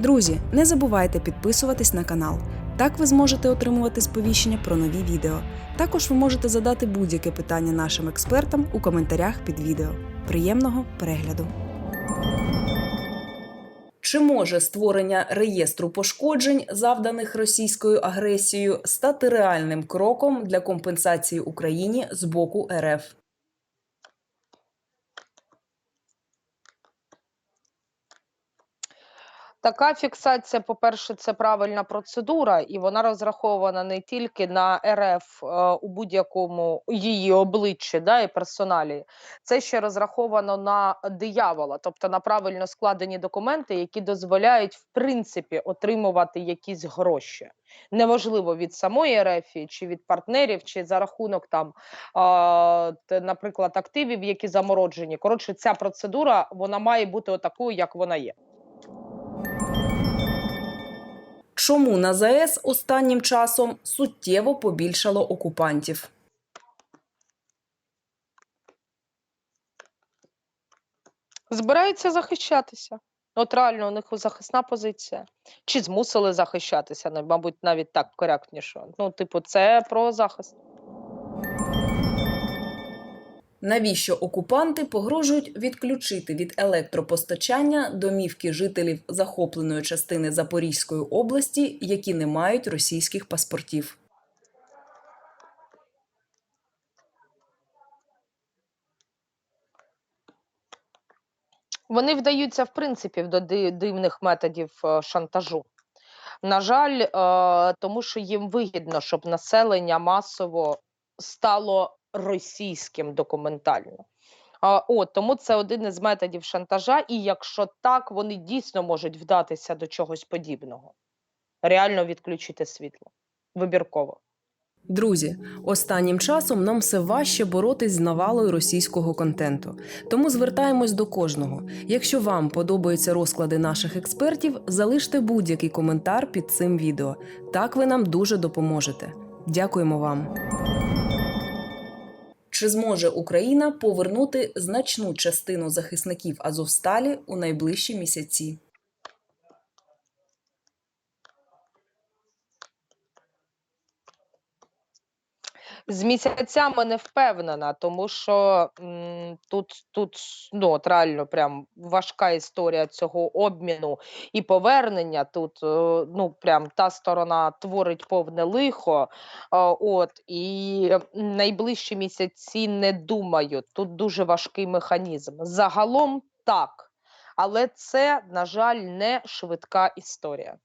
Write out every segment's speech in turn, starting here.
Друзі, не забувайте підписуватись на канал. Так ви зможете отримувати сповіщення про нові відео. Також ви можете задати будь-яке питання нашим експертам у коментарях під відео. Приємного перегляду! Чи може створення реєстру пошкоджень, завданих російською агресією, стати реальним кроком для компенсації Україні з боку РФ? Така фіксація, по-перше, це правильна процедура, і вона розрахована не тільки на РФ е, у будь-якому її обличчі да, і персоналі. Це ще розраховано на диявола, тобто на правильно складені документи, які дозволяють в принципі отримувати якісь гроші. Неважливо від самої РФ чи від партнерів, чи за рахунок там, т- наприклад, активів, які замороджені. Коротше, ця процедура вона має бути отакою, як вона є. Чому на ЗАЕС останнім часом суттєво побільшало окупантів? Збираються захищатися. От реально у них захисна позиція. Чи змусили захищатися, ну, мабуть, навіть так коректніше. Ну, типу, це про захист. Навіщо окупанти погрожують відключити від електропостачання домівки жителів захопленої частини Запорізької області, які не мають російських паспортів? Вони вдаються, в принципі, до дивних методів е, шантажу. На жаль, е, тому що їм вигідно, щоб населення масово стало російським документально. От, тому це один із методів шантажа, і якщо так, вони дійсно можуть вдатися до чогось подібного. Реально відключити світло. Вибірково. Друзі, останнім часом нам все важче боротись з навалою російського контенту. Тому звертаємось до кожного. Якщо вам подобаються розклади наших експертів, залиште будь-який коментар під цим відео. Так ви нам дуже допоможете. Дякуємо вам. Чи зможе Україна повернути значну частину захисників Азовсталі у найближчі місяці? З місяцями не впевнена, тому що м, тут, тут ну, от реально прям важка історія цього обміну і повернення. Тут е, ну, прям та сторона творить повне лихо. От, і найближчі місяці не думаю. Тут дуже важкий механізм. Загалом так, але це, на жаль, не швидка історія.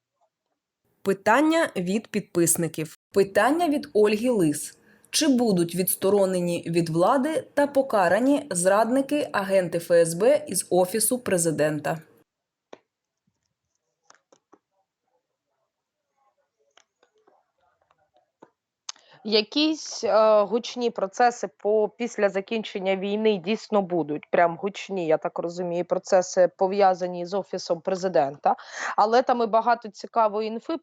Питання від підписників. Питання від Ольги Лис. Чи будуть відсторонені від влади та покарані зрадники агенти ФСБ із офісу президента? Якісь е, гучні процеси по після закінчення війни дійсно будуть. Прям гучні, я так розумію, процеси пов'язані з офісом президента. Але там і багато цікавої інфи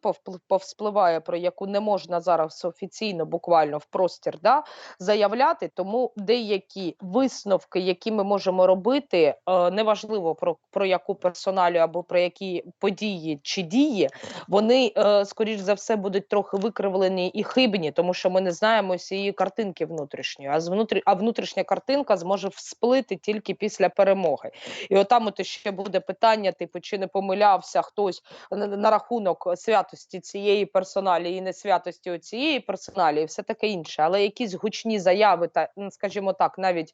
повспливає, про яку не можна зараз офіційно, буквально в простір да, заявляти. Тому деякі висновки, які ми можемо робити, е, неважливо про, про яку персоналю або про які події чи дії, вони е, скоріш за все будуть трохи викривлені і хибні, тому що ми не знаємо всієї картинки внутрішньої. А з внутрі... а внутрішня картинка зможе всплити тільки після перемоги. І отам от ще буде питання: типу, чи не помилявся хтось на, на рахунок святості цієї персоналі і не святості цієї персоналі, і все таке інше. Але якісь гучні заяви та, ну, скажімо так, навіть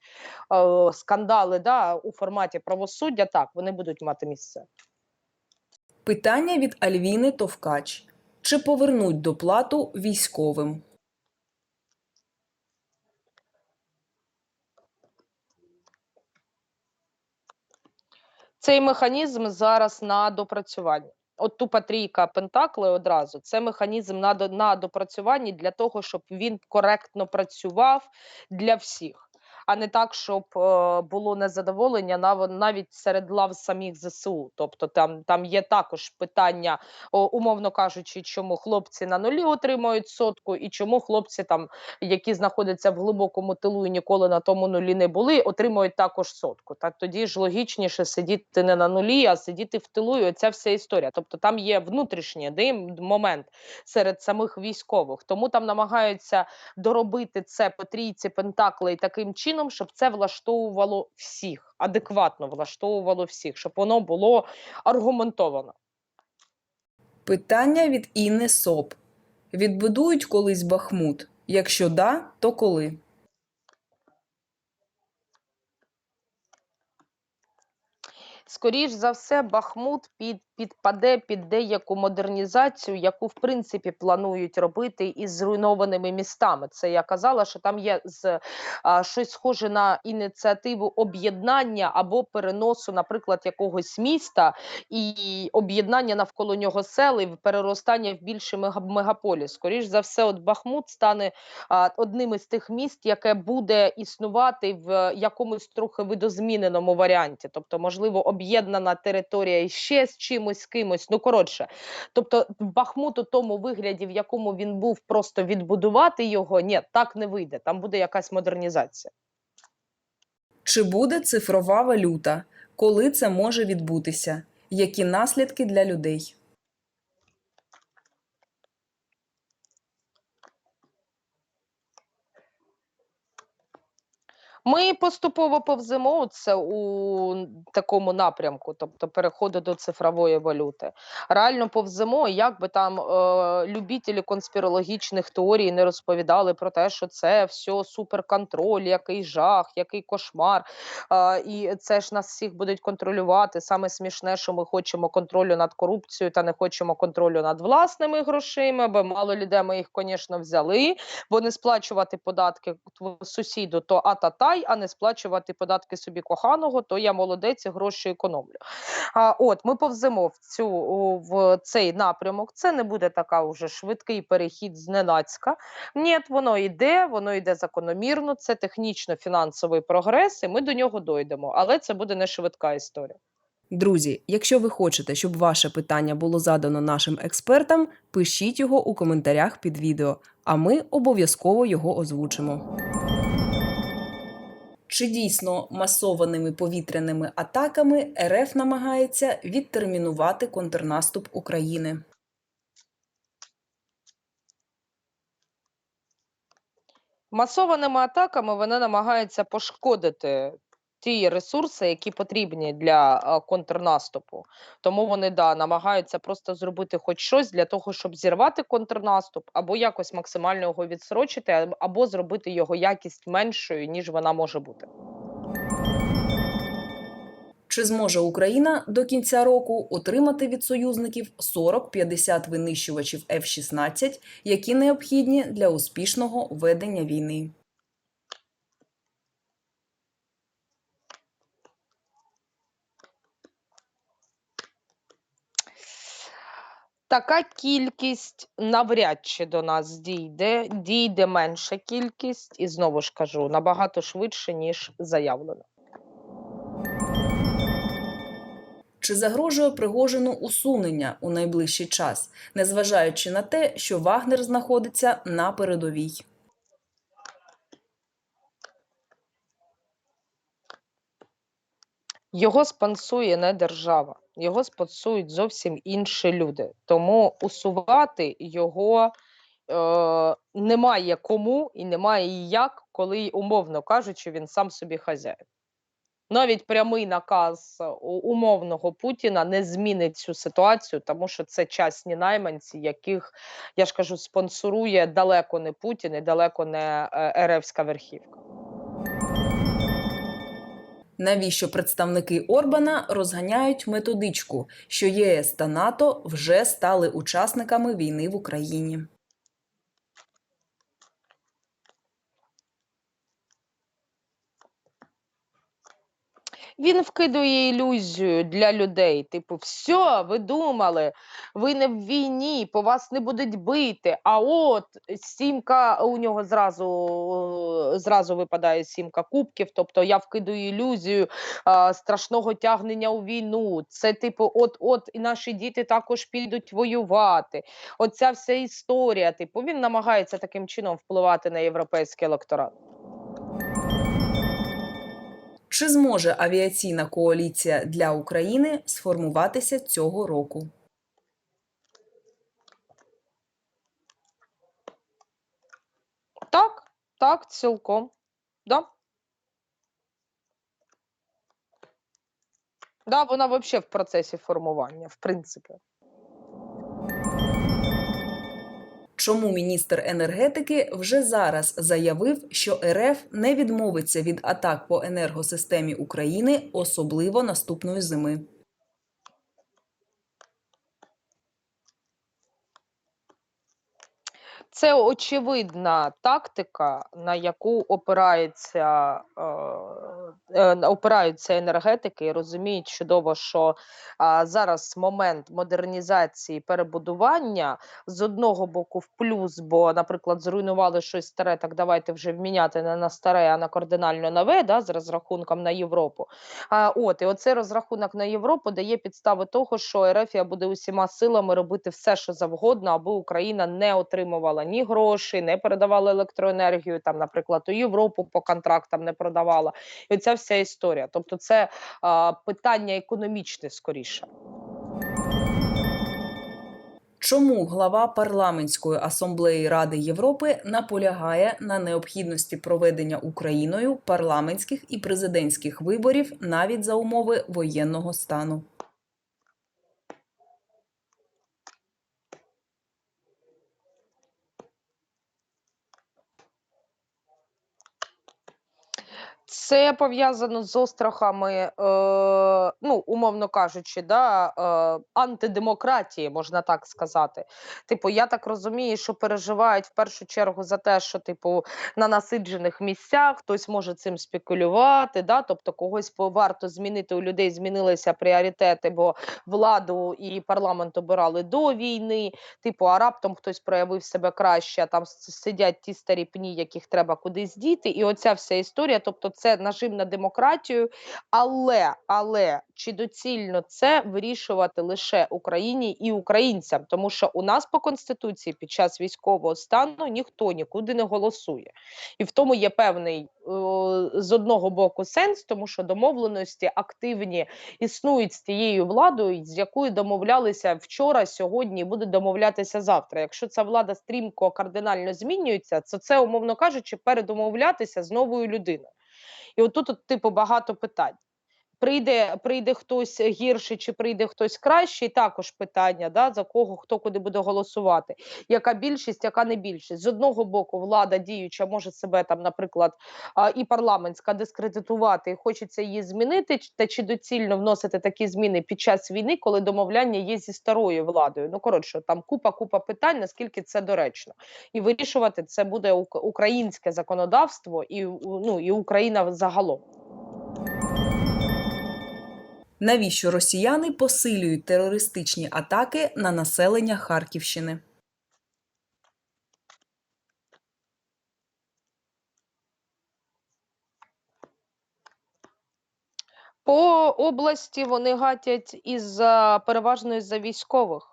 е, скандали да, у форматі правосуддя, так вони будуть мати місце. Питання від Альвіни Товкач. Чи повернуть доплату військовим? Цей механізм зараз на допрацюванні. От тупа трійка пентакли одразу це механізм на, на допрацюванні для того, щоб він коректно працював для всіх. А не так, щоб е, було незадоволення нав- навіть серед лав самих ЗСУ. Тобто там, там є також питання, умовно кажучи, чому хлопці на нулі отримують сотку, і чому хлопці, там, які знаходяться в глибокому тилу і ніколи на тому нулі не були, отримують також сотку. Так тоді ж логічніше сидіти не на нулі, а сидіти в тилу. І оця вся історія. Тобто там є внутрішній дим, момент серед самих військових. Тому там намагаються доробити це по трійці пентаклей таким чином, щоб це влаштовувало всіх, адекватно влаштовувало всіх, щоб воно було аргументовано. Питання від Інни Соп. Відбудують колись Бахмут? Якщо да, то коли? Скоріш за все, Бахмут під, підпаде під деяку модернізацію, яку в принципі планують робити із зруйнованими містами. Це я казала, що там є з а, щось схоже на ініціативу об'єднання або переносу, наприклад, якогось міста і об'єднання навколо нього сел і переростання в більший мегаполіс. Скоріш за все, от Бахмут стане а, одним із тих міст, яке буде існувати в якомусь трохи видозміненому варіанті, тобто, можливо, об'єднана територія ще з чимось з кимось. Ну коротше, тобто, Бахмут у тому вигляді, в якому він був, просто відбудувати його, ні, так не вийде. Там буде якась модернізація. Чи буде цифрова валюта? Коли це може відбутися? Які наслідки для людей? Ми поступово повземо це у такому напрямку, тобто переходу до цифрової валюти. Реально повземо, як би там е, любітелі конспірологічних теорій не розповідали про те, що це все суперконтроль, який жах, який кошмар. Е, і це ж нас всіх будуть контролювати. Саме смішне, що ми хочемо контролю над корупцією та не хочемо контролю над власними грошима, бо мало людей ми їх, звісно, взяли, бо не сплачувати податки сусіду, то ататай, а не сплачувати податки собі коханого, то я молодець і гроші економлю. А, от ми повземо в цю в цей напрямок. Це не буде така уже швидкий перехід зненацька. Ні, воно йде, воно йде закономірно. Це технічно-фінансовий прогрес, і ми до нього дойдемо. Але це буде не швидка історія. Друзі, якщо ви хочете, щоб ваше питання було задано нашим експертам, пишіть його у коментарях під відео, а ми обов'язково його озвучимо. Чи дійсно масованими повітряними атаками РФ намагається відтермінувати контрнаступ України? Масованими атаками вони намагаються пошкодити ті ресурси, які потрібні для контрнаступу. Тому вони да, намагаються просто зробити хоч щось для того, щоб зірвати контрнаступ, або якось максимально його відсрочити, або зробити його якість меншою, ніж вона може бути. Чи зможе Україна до кінця року отримати від союзників 40-50 винищувачів F-16, які необхідні для успішного ведення війни? Така кількість навряд чи до нас дійде, дійде менша кількість, і знову ж кажу, набагато швидше, ніж заявлено. Чи загрожує Пригожину усунення у найближчий час, незважаючи на те, що Вагнер знаходиться на передовій? Його спонсує не держава, його спонсують зовсім інші люди. Тому усувати його е, немає кому і немає як, коли, умовно кажучи, він сам собі хазяїн. Навіть прямий наказ е, умовного Путіна не змінить цю ситуацію, тому що це частні найманці, яких я ж кажу, спонсорує далеко не Путін і далеко не е, РФська верхівка. Навіщо представники Орбана розганяють методичку, що ЄС та НАТО вже стали учасниками війни в Україні? Він вкидує ілюзію для людей. Типу, все, ви думали, ви не в війні, по вас не будуть бити. А от сімка у нього зразу, зразу випадає сімка кубків. Тобто я вкидую ілюзію а, страшного тягнення у війну. Це типу, от, от і наші діти також підуть воювати. Оця вся історія. Типу, він намагається таким чином впливати на європейський електорат. Чи зможе авіаційна коаліція для України сформуватися цього року? Так, так, цілком. Да. Да, вона взагалі в процесі формування, в принципі. Чому міністр енергетики вже зараз заявив, що РФ не відмовиться від атак по енергосистемі України, особливо наступної зими? Це очевидна тактика, на яку опирається, е, е, опираються енергетики і розуміють чудово, що а, зараз момент модернізації перебудування з одного боку в плюс, бо, наприклад, зруйнували щось старе, так давайте вже вміняти не на старе, а на кардинально нове, да, з розрахунком на Європу. А, от, і оцей розрахунок на Європу дає підстави того, що Ерефія буде усіма силами робити все, що завгодно, аби Україна не отримувала ні грошей, не передавала електроенергію, там, наприклад, у Європу по контрактам не продавала. І оця вся історія. Тобто, це а, питання економічне скоріше. Чому глава парламентської асамблеї Ради Європи наполягає на необхідності проведення Україною парламентських і президентських виборів навіть за умови воєнного стану? Це пов'язано з острахами, е, ну, умовно кажучи, да, е, антидемократії, можна так сказати. Типу, я так розумію, що переживають в першу чергу за те, що, типу, на насиджених місцях хтось може цим спекулювати, да, тобто когось варто змінити. У людей змінилися пріоритети, бо владу і парламент обирали до війни. Типу, а раптом хтось проявив себе краще, а там сидять ті старі пні, яких треба кудись діти. І оця вся історія, тобто, це нажим на демократію. Але, але чи доцільно це вирішувати лише Україні і українцям? Тому що у нас по конституції під час військового стану ніхто нікуди не голосує, і в тому є певний з одного боку сенс, тому що домовленості активні існують з тією владою, з якою домовлялися вчора, сьогодні і будуть домовлятися завтра. Якщо ця влада стрімко кардинально змінюється, то це, умовно кажучи, передомовлятися з новою людиною. І отут, от, типу, багато питань. Прийде, прийде хтось гірший чи прийде хтось кращий, також питання, да, за кого хто куди буде голосувати. Яка більшість, яка не більшість. З одного боку, влада діюча може себе там, наприклад, і парламентська дискредитувати, і хочеться її змінити, та чи доцільно вносити такі зміни під час війни, коли домовляння є зі старою владою. Ну коротше, там купа купа питань, наскільки це доречно, і вирішувати це буде українське законодавство і ну і Україна загалом. Навіщо росіяни посилюють терористичні атаки на населення Харківщини? По області вони гатять із переважно із-за військових.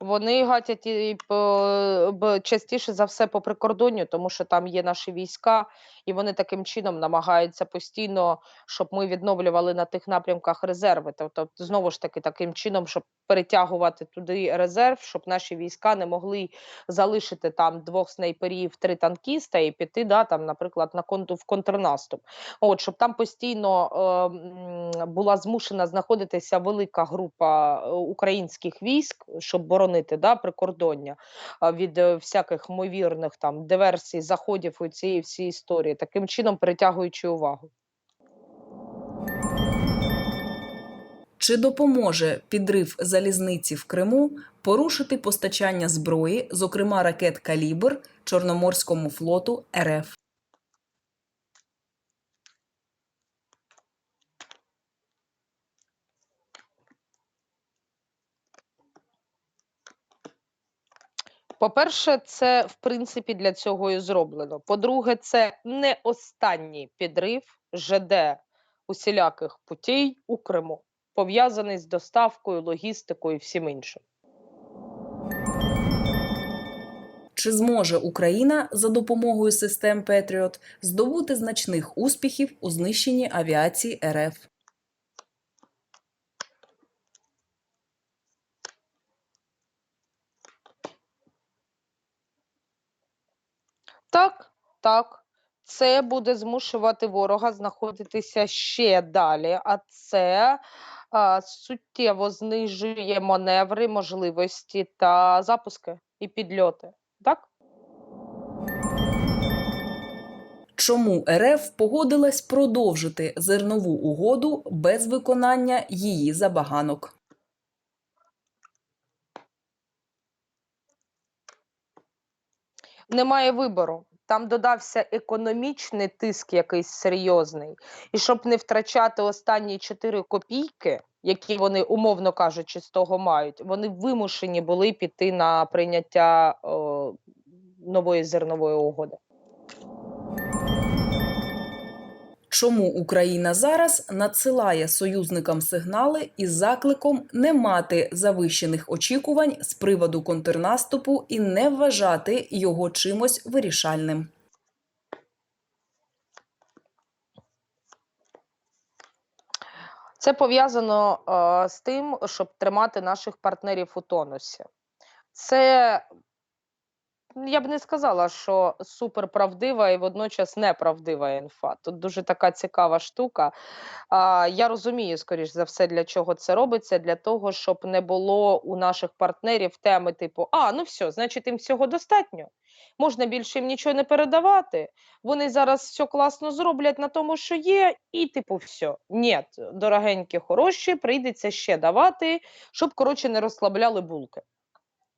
Вони гатять і по частіше за все по прикордонню, тому що там є наші війська, і вони таким чином намагаються постійно, щоб ми відновлювали на тих напрямках резерви. Тобто, знову ж таки, таким чином, щоб перетягувати туди резерв, щоб наші війська не могли залишити там двох снайперів, три танкіста і піти, да, там, наприклад, на конту в контрнаступ. От щоб там постійно е, була змушена знаходитися велика група е, українських військ, щоб боронити да, прикордоння від е, всяких ймовірних там диверсій, заходів у цієї всі історії, таким чином притягуючи увагу. Чи допоможе підрив залізниці в Криму порушити постачання зброї, зокрема ракет Калібр Чорноморському флоту РФ? По-перше, це в принципі для цього і зроблено. По-друге, це не останній підрив ЖД усіляких путей у Криму, пов'язаний з доставкою, логістикою і всім іншим. Чи зможе Україна за допомогою систем Петріот здобути значних успіхів у знищенні авіації РФ? Так, так. Це буде змушувати ворога знаходитися ще далі, а це а, суттєво знижує маневри, можливості та запуски і підльоти. Так? Чому РФ погодилась продовжити зернову угоду без виконання її забаганок? Немає вибору. Там додався економічний тиск якийсь серйозний. І щоб не втрачати останні 4 копійки, які вони, умовно кажучи, з того мають, вони вимушені були піти на прийняття о, нової зернової угоди. Чому Україна зараз надсилає союзникам сигнали із закликом не мати завищених очікувань з приводу контрнаступу і не вважати його чимось вирішальним? Це пов'язано е, з тим, щоб тримати наших партнерів у тонусі. Це я б не сказала, що суперправдива і водночас неправдива інфа. Тут дуже така цікава штука. А, я розумію, скоріш за все, для чого це робиться, для того, щоб не було у наших партнерів теми типу: А, ну все, значить, їм всього достатньо. Можна більше їм нічого не передавати. Вони зараз все класно зроблять на тому, що є, і типу, все. Ні, дорогенькі, хороші, прийдеться ще давати, щоб коротше не розслабляли булки.